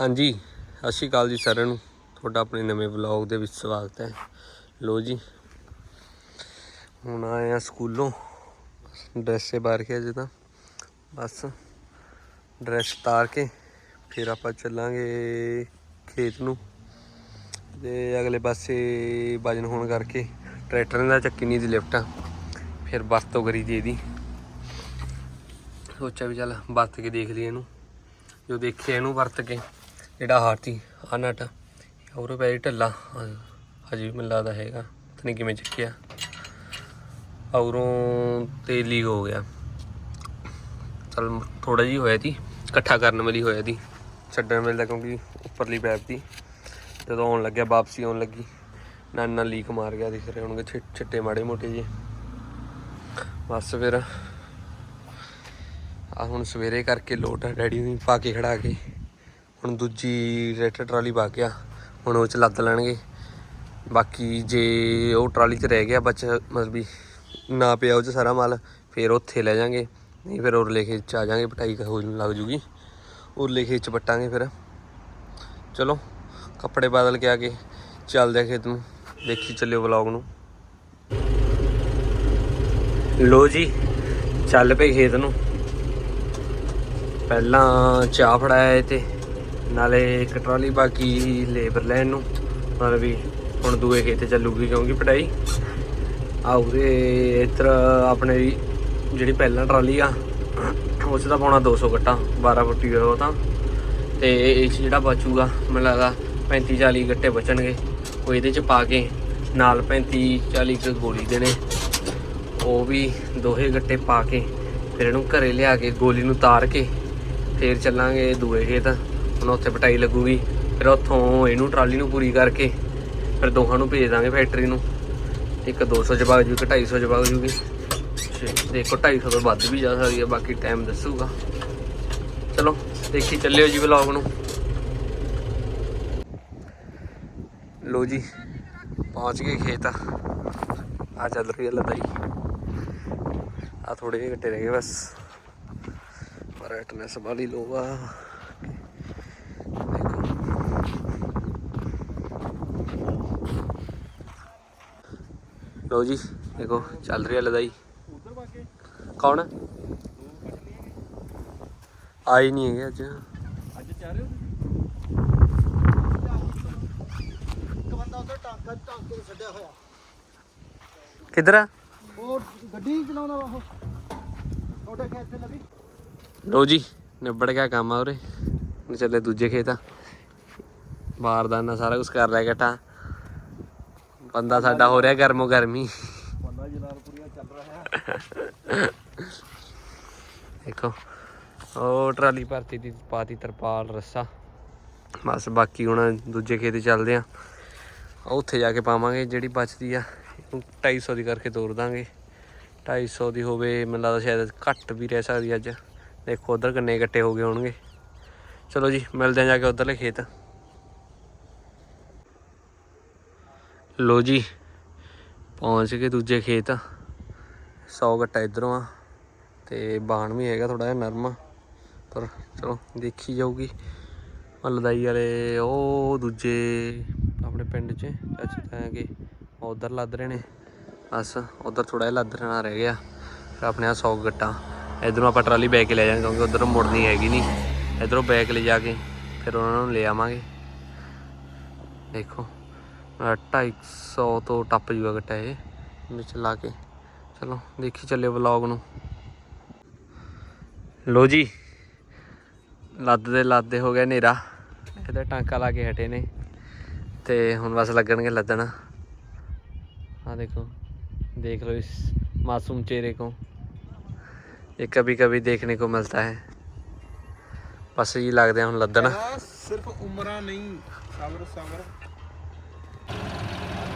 ਹਾਂਜੀ, ਸਤਿ ਸ਼੍ਰੀ ਅਕਾਲ ਜੀ ਸਾਰਿਆਂ ਨੂੰ। ਤੁਹਾਡਾ ਆਪਣੇ ਨਵੇਂ ਵਲੌਗ ਦੇ ਵਿੱਚ ਸਵਾਗਤ ਹੈ। ਲੋ ਜੀ, ਹੁਣ ਆਏ ਆ ਸਕੂਲੋਂ। ਡਰੈਸੇ ਬਾਰ ਕੇ ਅਜੇ ਤਾਂ ਬਸ, ਡਰੈਸ ਤਾਰ ਕੇ ਫਿਰ ਆਪਾਂ ਚੱਲਾਂਗੇ ਖੇਤ ਨੂੰ। ਤੇ ਅਗਲੇ ਪਾਸੇ ਵਜਨ ਹੋਣ ਕਰਕੇ ਟਰੈਕਟਰ ਦਾ ਚੱਕੀ ਨਹੀਂ ਦੀ ਲਿਫਟ। ਫਿਰ ਵਰਤੋਂ ਕਰੀ ਦੀ ਇਹਦੀ। ਸੋਚਿਆ ਵੀ ਚੱਲ, ਵਰਤ ਕੇ ਦੇਖ ਲਈਏ ਇਹਨੂੰ। ਜੋ ਦੇਖਿਆ ਇਹਨੂੰ ਵਰਤ ਕੇ। ਜਿਹੜਾ ਹਾਰਤੀ ਆ ਨਟ, ਹੋਰ ਪੈ ਢੱਲਾ ਹਜੇ ਵੀ ਮੈਨੂੰ ਲੱਗਦਾ ਹੈਗਾ, ਪਤਾ ਨਹੀਂ ਕਿਵੇਂ ਚੱਕਿਆ। ਔਰੋਂ ਤੇਲ ਲੀਕ ਹੋ ਗਿਆ। ਚਲ ਥੋੜਾ ਜੀ ਹੋਇਆ ਸੀ ਇਕੱਠਾ ਕਰਨ ਵਾਲੀ ਹੋਇਆ ਸੀ ਛੱਡਣ ਵੇਲੇ ਦਾ ਕਿਉਂਕਿ ਉੱਪਰਲੀ ਪੈਪ ਦੀ ਜਦੋਂ ਆਉਣ ਲੱਗਿਆ, ਵਾਪਸੀ ਆਉਣ ਲੱਗੀ ਨਾਲ ਨਾਲ ਲੀਕ ਮਾਰ ਗਿਆ ਦਿਖ ਰਹੇ ਹੋਣਗੇ ਛਿ- ਛਿੱਟੇ ਮਾੜੇ ਮੋਟੇ ਜੀ ਬਸ ਫਿਰ ਆ ਹੁਣ ਸਵੇਰੇ ਕਰਕੇ ਲੋਟ ਆ, ਡੈਡੀ ਨੂੰ ਪਾ ਕੇ ਖੜਾ ਕੇ। ਹੁਣ ਦੂਜੀ ਰੈਟਰ ਟਰਾਲੀ ਪਾ ਗਿਆ ਹੁਣ ਉਹ ਚ ਲੱਦ ਲੈਣਗੇ। ਬਾਕੀ ਜੇ ਉਹ ਟਰਾਲੀ 'ਚ ਰਹਿ ਗਿਆ ਬਚ, ਮਤਲਬ ਵੀ ਨਾ ਪਿਆ ਉਹ 'ਚ ਸਾਰਾ ਮਾਲ, ਫਿਰ ਉੱਥੇ ਲੈ ਜਾਾਂਗੇ। ਨਹੀਂ ਫਿਰ ਉਰਲੇ ਖੇਤ 'ਚ ਆ ਜਾਾਂਗੇ, ਪਟਾਈ ਹੋ ਲੱਗ ਜੂਗੀ। ਉਰਲੇ ਖੇਤ 'ਚ ਪੱਟਾਂਗੇ ਫਿਰ। ਚਲੋ, ਕੱਪੜੇ ਬਦਲ ਕੇ ਆ ਕੇ ਚੱਲਦੇ ਆ ਖੇਤ ਨੂੰ। ਦੇਖੀ ਚੱਲਿਓ ਵਲੌਗ ਨੂੰ। ਲੋ ਜੀ, ਚੱਲ ਪਏ ਖੇਤ ਨੂੰ। ਪਹਿਲਾਂ ਚਾਹ ਫੜਾਇਆ ਤੇ ਨਾਲੇ ਇੱਕ ਟਰਾਲੀ ਬਾਕੀ ਲੇਬਰ ਲੈਣ ਨੂੰ ਮਤਲਬ ਵੀ ਹੁਣ ਦੂਏ ਖੇਤੇ ਚੱਲੂਗੀ ਕਿਉਂਕਿ ਪਟਾਈ ਆ ਉਰੇ ਇੱਧਰ ਆਪਣੇ ਦੀ ਜਿਹੜੀ ਪਹਿਲਾਂ ਟਰਾਲੀ ਆ, ਉਸ ਦਾ ਪਾਉਣਾ 200 ਗੱਟਾ 12 ਫੁੱਟੀ ਉਹ ਤਾਂ। ਤੇ ਇਹ 'ਚ ਜਿਹੜਾ ਬਚੂਗਾ, ਮੈਨੂੰ ਲੱਗਦਾ 35 40 ਗੱਟੇ ਬਚਣਗੇ। ਉਹ ਇਹਦੇ ਚ ਪਾ ਕੇ ਨਾਲ 35 40 ਕੁ ਗੋਲੀ ਦੇਣੇ। ਉਹ ਵੀ ਦੋਹੇ ਗੱਟੇ ਪਾ ਕੇ, ਫਿਰ ਇਹਨੂੰ ਘਰੇ ਲਿਆ ਕੇ, ਗੋਲੀ ਨੂੰ ਤਾਰ ਕੇ, ਫੇਰ ਚੱਲਾਂਗੇ ਦੂਏ ਖੇਤ। ਹੁਣ ਉੱਥੇ ਪਟਾਈ ਲੱਗੂਗੀ। ਫਿਰ ਉੱਥੋਂ ਇਹਨੂੰ ਟਰਾਲੀ ਨੂੰ ਪੂਰੀ ਕਰਕੇ ਫਿਰ ਦੋਹਾਂ ਨੂੰ ਭੇਜ ਦਾਂਗੇ ਫੈਕਟਰੀ ਨੂੰ। ਇੱਕ 200 ਚ ਵਗ ਜੂ, ਇੱਕ 250 ਚ ਵਗ ਜੂਗੀ। ਤੇ ਦੇਖੋ 250 ਤੋਂ ਵੱਧ ਵੀ ਜਾ ਸਕਦੀ ਹੈ ਬਾਕੀ ਟਾਈਮ ਦੱਸੂਗਾ। ਚਲੋ, ਦੇਖੀ ਚੱਲਿਓ ਜੀ ਵਲੌਗ ਨੂੰ। ਲੋ ਜੀ, ਪਹੁੰਚ ਗਏ ਖੇਤ। ਆ ਚੱਲ ਰਹੀ ਹੈ ਲਦਾਈ। ਆ ਥੋੜੇ ਜਿਹੇ ਘੱਟੇ ਰਹਿ ਗਏ ਬਸ। ਪਰ ਅਟਨੈਸ ਵਾਲੀ ਲੋ ਲੋ ਜੀ ਦੇਖੋ ਚੱਲ ਰਹੀ ਹੈ ਲਦਾਈ। ਕੌਣ? ਆਈ ਨਹੀਂ ਹੈਗੇ ਅੱਜ। ਅੱਜ ਚਾਹ ਰਹੇ ਹੋ ਇੱਕ ਬੰਦਾ ਉਧਰ ਟਾਂਕਾ ਟਾਂਕੇ ਛੱਡਿਆ ਹੋਇਆ। ਕਿੱਧਰ ਆ? ਉਹ ਗੱਡੀ ਨੀ ਚਲਾਉਂਦਾ ਵਾ ਉਹ। ਤੁਹਾਡੇ ਖੇਤ ਤੇ ਲੱਗੀ? ਲੋ ਜੀ ਨਿਬੜ ਗਿਆ ਕੰਮ ਆ ਉਰੇ। ਹੁਣ ਚੱਲੇ ਦੂਜੇ ਖੇਤ ਆ। ਬਾਰਦਾਨਾ ਸਾਰਾ ਕੁਝ ਕਰ ਲਿਆ ਇਕੱਠਾ ਬੰਦਾ ਸਾਡਾ ਹੋ ਰਿਹਾ ਗਰਮੋ ਗਰਮੀ। ਬੰਦਾ ਜਲਾਲਪੁਰੀਆ ਚੱਲ ਰਿਹਾ। ਹੈ ਦੇਖੋ ਉਹ ਟਰਾਲੀ ਭਰਤੀ ਦੀ ਪਾਤੀ ਤਰਪਾਲ ਰੱਸਾ। ਬਸ ਬਾਕੀ ਹੁਣ ਦੂਜੇ ਖੇਤ ਚੱਲਦੇ ਆ। ਉੱਥੇ ਜਾ ਕੇ ਪਾਵਾਂਗੇ ਜਿਹੜੀ ਬਚਦੀ ਆ। ਇਹਨੂੰ 250 ਦੀ ਕਰਕੇ ਤੋਰ ਦਾਂਗੇ। 250 ਦੀ ਹੋਵੇ ਮੈਨੂੰ ਲੱਗਦਾ ਸ਼ਾਇਦ ਘੱਟ ਵੀ ਰਹਿ ਸਕਦੀ ਅੱਜ। ਦੇਖੋ ਉਧਰ ਕਿੰਨੇ ਇਕੱਠੇ ਹੋ ਗਏ ਹੋਣਗੇ। ਚਲੋ ਜੀ ਮਿਲਦੇ ਆ ਜਾ ਕੇ ਉਧਰਲੇ ਖੇਤ। ਲੋ ਜੀ, ਪਹੁੰਚ ਗਏ ਦੂਜੇ ਖੇਤ। 100 ਗੱਟਾ ਇਧਰੋਂ ਆ, ਤੇ ਬਾਣ ਵੀ ਹੈਗਾ ਥੋੜਾ ਜਿਹਾ ਨਰਮ ਪਰ ਚਲੋ ਦੇਖੀ ਜਾਊਗੀ। ਲਦਾਈ ਵਾਲੇ, ਉਹ ਦੂਜੇ ਆਪਣੇ ਪਿੰਡ 'ਚ ਚਾਚੇ ਤਾਂ ਕਿ ਉਧਰ ਲੱਦ ਰਹੇ ਨੇ। ਬਸ, ਉਧਰ ਥੋੜਾ ਜਿਹਾ ਲੱਦ ਰਹਿਣਾ ਰਹਿ ਗਿਆ, ਫਿਰ ਆਪਣੇ ਆ 100 ਗੱਟਾ। ਇਧਰੋਂ ਆਪਾਂ ਟਰਾਲੀ ਬੈਕ ਲੈ ਜਾਾਂਗੇ ਕਿਉਂਕਿ ਉਧਰ ਮੁੜਨੀ ਹੈਗੀ ਨਹੀਂ। ਇਧਰੋਂ ਬੈਕ ਲੈ ਜਾ ਕੇ, ਫਿਰ ਉਹਨਾਂ ਨੂੰ ਲੈ ਆਵਾਂਗੇ। ਦੇਖੋ। 250 ਤੋਂ ਟੱਪ ਜੂਗਾ ਗੱਟਾ ਇਹ ਵਿੱਚ ਲਾ ਕੇ ਚਲੋ ਦੇਖੀ ਚੱਲੇ ਵਲੌਗ ਨੂੰ ਲੋ ਜੀ ਲੱਦ ਦੇ ਲੱਦੇ ਹੋ ਗਿਆ ਹਨੇਰਾ ਇਹਦੇ ਟਾਂਕਾ ਲਾ ਕੇ ਹਟੇ ਨੇ ਤੇ ਹੁਣ ਬਸ ਲੱਗਣਗੇ ਲੱਦਣ ਆ ਦੇਖੋ देख लो इस मासूम चेहरे को ये कभी कभी देखने को मिलता है ਬਸ ਜੀ ਲੱਗਦੇ ਆ ਹੁਣ ਲੱਦਣ ਸਿਰਫ ਉਮਰਾਂ ਨਹੀਂ ਸਬਰ ਸਬਰ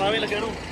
ਸੋਹਣਾ ਵੀ ਲੱਗਿਆ ਨੂੰ।